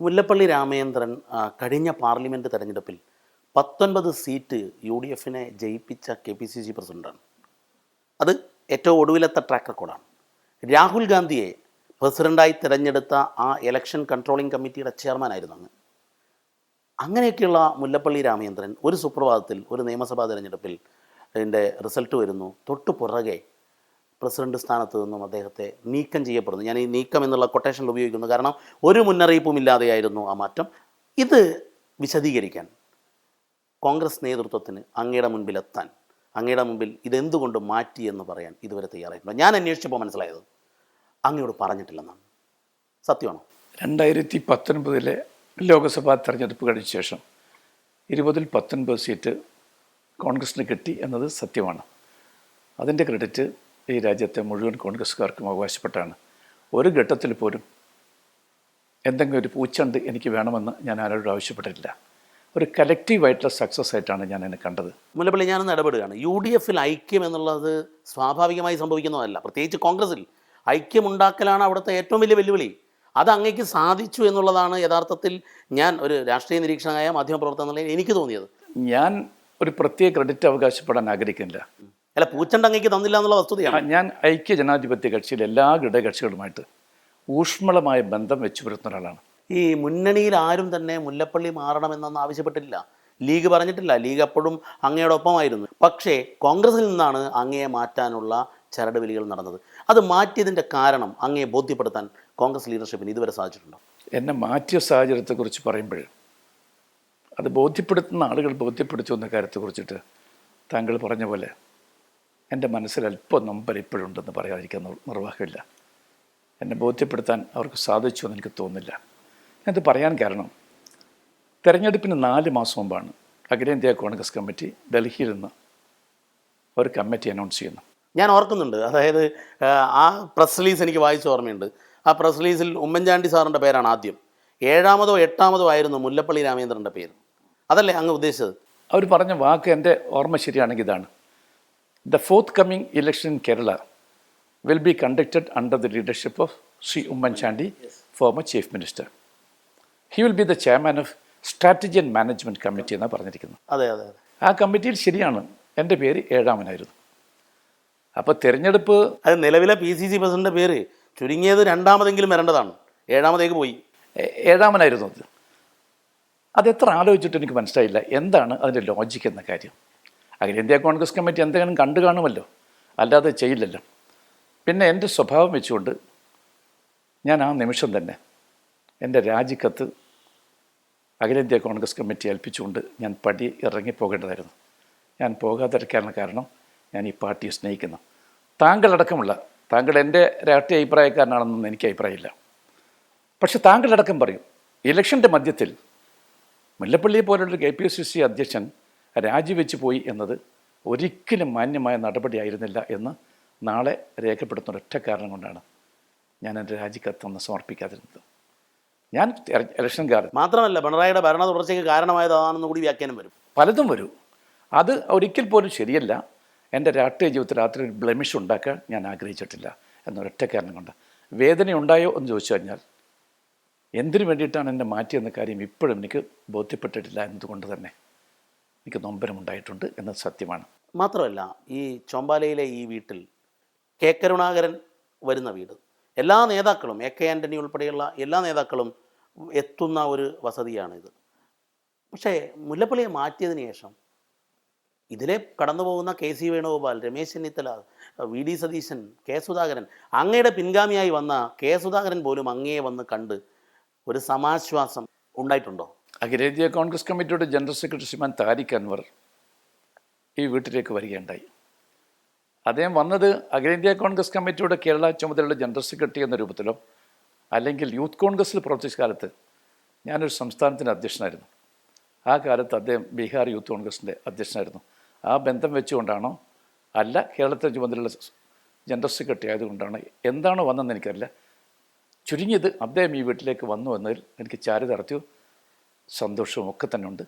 മുല്ലപ്പള്ളി രാമചന്ദ്രൻ കഴിഞ്ഞ പാർലമെന്റ് തെരഞ്ഞെടുപ്പിൽ പത്തൊൻപത് സീറ്റ് യു ഡി എഫിനെ ജയിപ്പിച്ച കെ പി സി സി പ്രസിഡന്റാണ് അത് ഏറ്റവും ഒടുവിലത്തെ ട്രാക്ക് റെക്കോർഡാണ് രാഹുൽ ഗാന്ധിയെ പ്രസിഡന്റായി തിരഞ്ഞെടുത്ത ആ ഇലക്ഷൻ കൺട്രോളിംഗ് കമ്മിറ്റിയുടെ ചെയർമാനായിരുന്നു അങ്ങ്. അങ്ങനെയൊക്കെയുള്ള മുല്ലപ്പള്ളി രാമചന്ദ്രൻ ഒരു സുപ്രഭാതത്തിൽ ഒരു നിയമസഭാ തിരഞ്ഞെടുപ്പിൽ അതിന്റെ റിസൾട്ട് വരുന്നു. തൊട്ടു പുറകെ പ്രസിഡന്റ് സ്ഥാനത്ത് നിന്നും അദ്ദേഹത്തെ നീക്കം ചെയ്യപ്പെടുന്നു. ഞാൻ ഈ നീക്കം എന്നുള്ള കൊട്ടേഷനിൽ ഉപയോഗിക്കുന്നു. കാരണം ഒരു മുന്നറിയിപ്പും ഇല്ലാതെയായിരുന്നു ആ മാറ്റം. ഇത് വിശദീകരിക്കാൻ കോൺഗ്രസ് നേതൃത്വത്തിന് അങ്ങയുടെ മുൻപിലെത്താൻ അങ്ങയുടെ മുമ്പിൽ ഇതെന്തുകൊണ്ട് മാറ്റി എന്ന് പറയാൻ ഇതുവരെ തയ്യാറായിട്ടുണ്ട് ഞാൻ അന്വേഷിച്ചപ്പോൾ മനസ്സിലായത് അങ്ങയോട് പറഞ്ഞിട്ടില്ലെന്നാണ്. സത്യമാണോ? രണ്ടായിരത്തി പത്തൊൻപതിലെ ലോക്സഭാ തെരഞ്ഞെടുപ്പ് കഴിഞ്ഞ ശേഷം ഇരുപതിൽ പത്തൊൻപത് സീറ്റ് കോൺഗ്രസിന് കിട്ടി എന്നത് സത്യമാണ്. അതിന്റെ ക്രെഡിറ്റ് ഈ രാജ്യത്തെ മുഴുവൻ കോൺഗ്രസ്സുകാർക്കും അവകാശപ്പെട്ടാണ്. ഒരു ഘട്ടത്തിൽ പോലും എന്തെങ്കിലും ഒരു പൂച്ചണ്ട് എനിക്ക് വേണമെന്ന് ഞാൻ ആരോടും ആവശ്യപ്പെട്ടിട്ടില്ല. ഒരു കലക്റ്റീവായിട്ടുള്ള സക്സസ് ആയിട്ടാണ് ഞാൻ എന്നെ കണ്ടത്. മുല്ലപ്പള്ളി ഞാനൊന്ന് ഇടപെടുകയാണ്. യു ഡി എഫിൽ ഐക്യം എന്നുള്ളത് സ്വാഭാവികമായി സംഭവിക്കുന്നതല്ല. പ്രത്യേകിച്ച് കോൺഗ്രസിൽ ഐക്യമുണ്ടാക്കലാണ് അവിടുത്തെ ഏറ്റവും വലിയ വെല്ലുവിളി. അത് അങ്ങേക്ക് സാധിച്ചു എന്നുള്ളതാണ് യഥാർത്ഥത്തിൽ ഞാൻ ഒരു രാഷ്ട്രീയ നിരീക്ഷകനായ മാധ്യമപ്രവർത്തന നിലയിൽ എനിക്ക് തോന്നിയത്. ഞാൻ ഒരു പ്രത്യേക ക്രെഡിറ്റ് അവകാശപ്പെടാൻ ആഗ്രഹിക്കുന്നില്ല. അല്ല പൂച്ചണ്ട അങ്ങേക്ക് തന്നില്ല എന്നുള്ള വസ്തുതയാണ് ഞാൻ ഐക്യ ജനാധിപത്യ കക്ഷിയിലെ എല്ലാ ഘടകകക്ഷികളുമായിട്ട് ഊഷ്മളമായ ബന്ധം വെച്ചു പുലർത്തുന്ന ഒരാളാണ്. ഈ മുന്നണിയിൽ ആരും തന്നെ മുല്ലപ്പള്ളി മാറണമെന്നൊന്നും ആവശ്യപ്പെട്ടില്ല ലീഗ് പറഞ്ഞിട്ടില്ല. ലീഗ് അപ്പോഴും അങ്ങയോടൊപ്പമായിരുന്നു. പക്ഷേ കോൺഗ്രസിൽ നിന്നാണ് അങ്ങയെ മാറ്റാനുള്ള ചരട് ചരടുവലികൾ നടന്നത്. അത് മാറ്റിയതിന്റെ കാരണം അങ്ങയെ ബോധ്യപ്പെടുത്താൻ കോൺഗ്രസ് ലീഡർഷിപ്പിന് ഇതുവരെ സാധിച്ചിട്ടുണ്ടോ? എന്നെ മാറ്റിയ സാഹചര്യത്തെക്കുറിച്ച് പറയുമ്പോൾ അത് ബോധ്യപ്പെടുത്തുന്ന ആളുകൾ ബോധ്യപ്പെടുത്തുന്ന കാര്യത്തെക്കുറിച്ചിട്ട് താങ്കൾ പറഞ്ഞ പോലെ എന്റെ മനസ്സിൽ അല്പം നമ്പർ ഇപ്പോഴുണ്ടെന്ന് പറയാതിരിക്കാൻ നിർ- നിർവാഹമില്ല. എന്നെ ബോധ്യപ്പെടുത്താൻ അവർക്ക് സാധിച്ചു എന്ന് എനിക്ക് തോന്നുന്നില്ല. ഞാനത് പറയാൻ കാരണം തെരഞ്ഞെടുപ്പിന് നാല് മാസം മുമ്പാണ് അഖിലേന്ത്യാ കോൺഗ്രസ് കമ്മിറ്റി ഡൽഹിയിൽ നിന്ന് ഒരു കമ്മിറ്റി അനൗൺസ് ചെയ്യുന്നു ഞാൻ ഓർക്കുന്നുണ്ട്. അതായത് ആ, പ്രസ് റിലീസ് എനിക്ക് വായിച്ച ഓർമ്മയുണ്ട്. ആ പ്രസ് റിലീസിൽ ഉമ്മൻചാണ്ടി സാറിന്റെ പേരാണ് ആദ്യം. ഏഴാമതോ എട്ടാമതോ ആയിരുന്നു മുല്ലപ്പള്ളി രാമചന്ദ്രന്റെ പേര്. അതല്ലേ അങ്ങ് ഉദ്ദേശിച്ചത്? അവർ പറഞ്ഞ വാക്ക് എന്റെ ഓർമ്മ ശരിയാണെങ്കിൽ ഇതാണ്. The forthcoming election in Kerala will be conducted under the leadership of Shri Oommen Chandy former chief minister he will be the chairman of strategy and management committee എന്നാണ് പറഞ്ഞിരിക്കുന്നത്. അതെ അതെ ആ കമ്മിറ്റിയിൽ ശരിയാണ്. എന്റെ പേര് ഏഴാമനായിരുന്നു. അപ്പോൾ തിരഞ്ഞെടുപ്പ് അത് നിലവിലെ പി സി സി പ്രസിഡന്റ് പേര് ചുരുങ്ങിയത് രണ്ടാമതെങ്കിലും വരേണ്ടതാണ്. ഏഴാമതേക്ക് പോയി. ഏഴാമനായിരുന്നു അത്. അതെത്ര ആലോചിച്ചിട്ട് എനിക്ക് മനസ്സിലായില്ല. എന്താണ് അതിന്റെ ലോജിക് എന്ന കാര്യം? അഖിലേന്ത്യാ കോൺഗ്രസ് കമ്മിറ്റി എന്തെങ്കിലും കണ്ടു കാണുമല്ലോ. അല്ലാതെ ചെയ്യില്ലല്ലോ. പിന്നെ എന്റെ സ്വഭാവം വെച്ചുകൊണ്ട് ഞാൻ ആ നിമിഷം തന്നെ എന്റെ രാജിക്കത്ത് അഖിലേന്ത്യാ കോൺഗ്രസ് കമ്മിറ്റി ഏൽപ്പിച്ചുകൊണ്ട് ഞാൻ പടി ഇറങ്ങിപ്പോകേണ്ടതായിരുന്നു ഞാൻ പോകാതിരിക്കാനുള്ള കാരണം ഞാൻ ഈ പാർട്ടിയെ സ്നേഹിക്കുന്നു. താങ്കളടക്കമുള്ള താങ്കൾ എന്റെ രാഷ്ട്രീയ അഭിപ്രായക്കാരനാണെന്നൊന്നും എനിക്ക് അഭിപ്രായമില്ല. പക്ഷെ താങ്കളടക്കം പറയും ഇലക്ഷന്റെ മധ്യത്തിൽ മുല്ലപ്പള്ളിയെ പോലുള്ളൊരു കെ പി സി സി അധ്യക്ഷൻ രാജിവെച്ച് പോയി എന്നത് ഒരിക്കലും മാന്യമായ നടപടിയായിരുന്നില്ല എന്ന് നാളെ രേഖപ്പെടുത്തുന്ന ഒരൊറ്റ കാരണം കൊണ്ടാണ് ഞാൻ എന്റെ രാജിക്കത്തൊന്ന് സമർപ്പിക്കാതിരുന്നത്. ഞാൻ ഇലക്ഷൻ ഇലക്ഷൻകാരൻ മാത്രമല്ല പിണറായിയുടെ ഭരണ തുടർച്ചയ്ക്ക് കാരണമായതാണെന്ന് കൂടി വ്യാഖ്യാനം വരും. പലതും വരും. അത് ഒരിക്കൽ പോലും ശരിയല്ല. എന്റെ രാഷ്ട്രീയ ജീവിതത്തിൽ രാത്രി ഒരു ബ്ലമിഷ് ഉണ്ടാക്കാൻ ഞാൻ ആഗ്രഹിച്ചിട്ടില്ല എന്നൊരൊറ്റ കാരണം കൊണ്ട്. വേദന ഉണ്ടായോ എന്ന് ചോദിച്ചു കഴിഞ്ഞാൽ എന്തിനു വേണ്ടിയിട്ടാണ് എന്നെ മാറ്റിയെന്ന കാര്യം ഇപ്പോഴും എനിക്ക് ബോധ്യപ്പെട്ടിട്ടില്ല എന്നതുകൊണ്ട് തന്നെ. എനിക്ക് നൊമ്പരമുണ്ടായിട്ടുണ്ട് എന്നത് സത്യമാണ്. മാത്രമല്ല ഈ ചോമ്പാലയിലെ ഈ വീട്ടിൽ കെ കരുണാകരൻ വരുന്ന വീട് എല്ലാ നേതാക്കളും എ കെ ആന്റണി ഉൾപ്പെടെയുള്ള എല്ലാ നേതാക്കളും എത്തുന്ന ഒരു വസതിയാണിത്. പക്ഷേ മുല്ലപ്പള്ളിയെ മാറ്റിയതിന് ശേഷം ഇതിലെ കടന്നു പോകുന്ന K C Venugopal Ramesh Chennithala V D Satheesan K Sudhakaran അങ്ങയുടെ പിൻഗാമിയായി വന്ന കെ സുധാകരൻ പോലും അങ്ങയെ വന്ന് കണ്ട് ഒരു സമാശ്വാസം ഉണ്ടായിട്ടുണ്ടോ? അഖിലേന്ത്യാ കോൺഗ്രസ് കമ്മിറ്റിയുടെ ജനറൽ സെക്രട്ടറി ശ്രീമാൻ താരിഖ് അൻവർ ഈ വീട്ടിലേക്ക് വരികയുണ്ടായി. അദ്ദേഹം വന്നത് അഖിലേന്ത്യാ കോൺഗ്രസ് കമ്മിറ്റിയുടെ കേരള ചുമതലയുള്ള ജനറൽ സെക്രട്ടറി എന്ന രൂപത്തിലോ അല്ലെങ്കിൽ യൂത്ത് കോൺഗ്രസ്സിൽ പ്രവർത്തിച്ച കാലത്ത് ഞാനൊരു സംസ്ഥാനത്തിന്റെ അധ്യക്ഷനായിരുന്നു. ആ കാലത്ത് അദ്ദേഹം ബീഹാർ യൂത്ത് കോൺഗ്രസിന്റെ അധ്യക്ഷനായിരുന്നു. ആ ബന്ധം വെച്ചുകൊണ്ടാണോ അല്ല കേരളത്തെ ചുമതലയുള്ള ജനറൽ സെക്രട്ടറി ആയതുകൊണ്ടാണ് എന്താണോ വന്നതെന്ന് എനിക്കറിയില്ല. ചുരുങ്ങിയത് അദ്ദേഹം ഈ വീട്ടിലേക്ക് വന്നു എന്നതിൽ എനിക്ക് ചാരി തറച്ചു സന്തോഷവും ഒക്കെ തന്നെ ഉണ്ട്